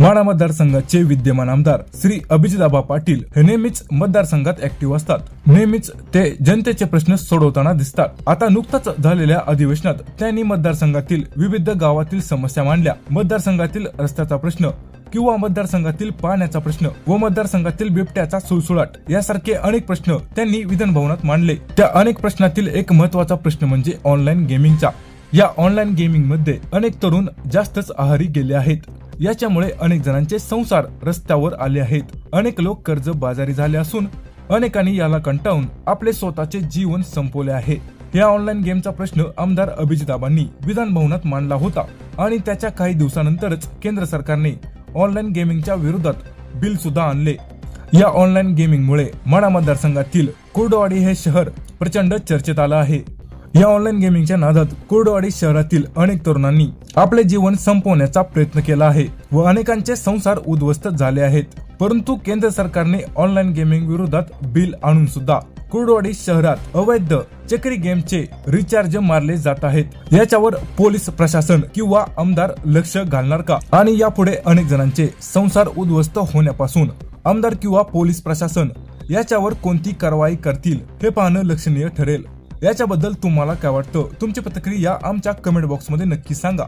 माढा मतदारसंघाचे विद्यमान आमदार श्री अभिजिताबा पाटील हे नेहमीच मतदारसंघात ऍक्टिव्ह असतात. नेहमीच ते जनतेचे प्रश्न सोडवताना दिसतात. आता नुकताच झालेल्या अधिवेशनात त्यांनी मतदारसंघातील विविध गावातील समस्या मांडल्या. मतदारसंघातील रस्त्याचा प्रश्न किंवा मतदारसंघातील पाण्याचा प्रश्न व मतदारसंघातील बिबट्याचा सुळसुळाट यासारखे अनेक प्रश्न त्यांनी विधानभवनात मांडले. त्या अनेक प्रश्नातील एक महत्त्वाचा प्रश्न म्हणजे ऑनलाईन गेमिंगचा या ऑनलाईन गेमिंगमध्ये अनेक तरुण जास्तच आहारी गेले आहेत. याच्यामुळे अनेक जणांचे संसार रस्त्यावर आले आहेत. अनेक लोक कर्ज बाजारी झाले असून अनेकांनी याला कंटाळून आपले स्वतःचे जीवन संपवले आहे. या ऑनलाईन गेमचा प्रश्न आमदार अभिजिताबांनी विधान भवनात मांडला होता आणि त्याच्या काही दिवसानंतरच केंद्र सरकारने ऑनलाईन गेमिंगच्या विरोधात बिल सुद्धा आणले. या ऑनलाईन गेमिंगमुळे माडा मतदारसंघातील कुर्डवाडी हे शहर प्रचंड चर्चेत आलं आहे. या ऑनलाईन गेमिंगच्या नादात कुर्डवाडी शहरातील अनेक तरुणांनी आपले जीवन संपवण्याचा प्रयत्न केला आहे व अनेकांचे संसार उद्ध्वस्त झाले आहेत. परंतु केंद्र सरकारने ऑनलाईन गेमिंग विरोधात बिल आणून सुद्धा कुर्डवाडी शहरात अवैध चक्री गेमचे रिचार्ज मारले जात आहेत. याच्यावर पोलीस प्रशासन किंवा आमदार लक्ष घालणार का? आणि यापुढे अनेक जणांचे संसार उद्ध्वस्त होण्यापासून आमदार किंवा पोलीस प्रशासन याच्यावर कोणती कारवाई करतील हे पाहणं लक्षणीय ठरेल. याच्याबद्दल तुम्हाला काय वाटतं? तुमची प्रतिक्रिया आमच्या कमेंट बॉक्समध्ये नक्की सांगा.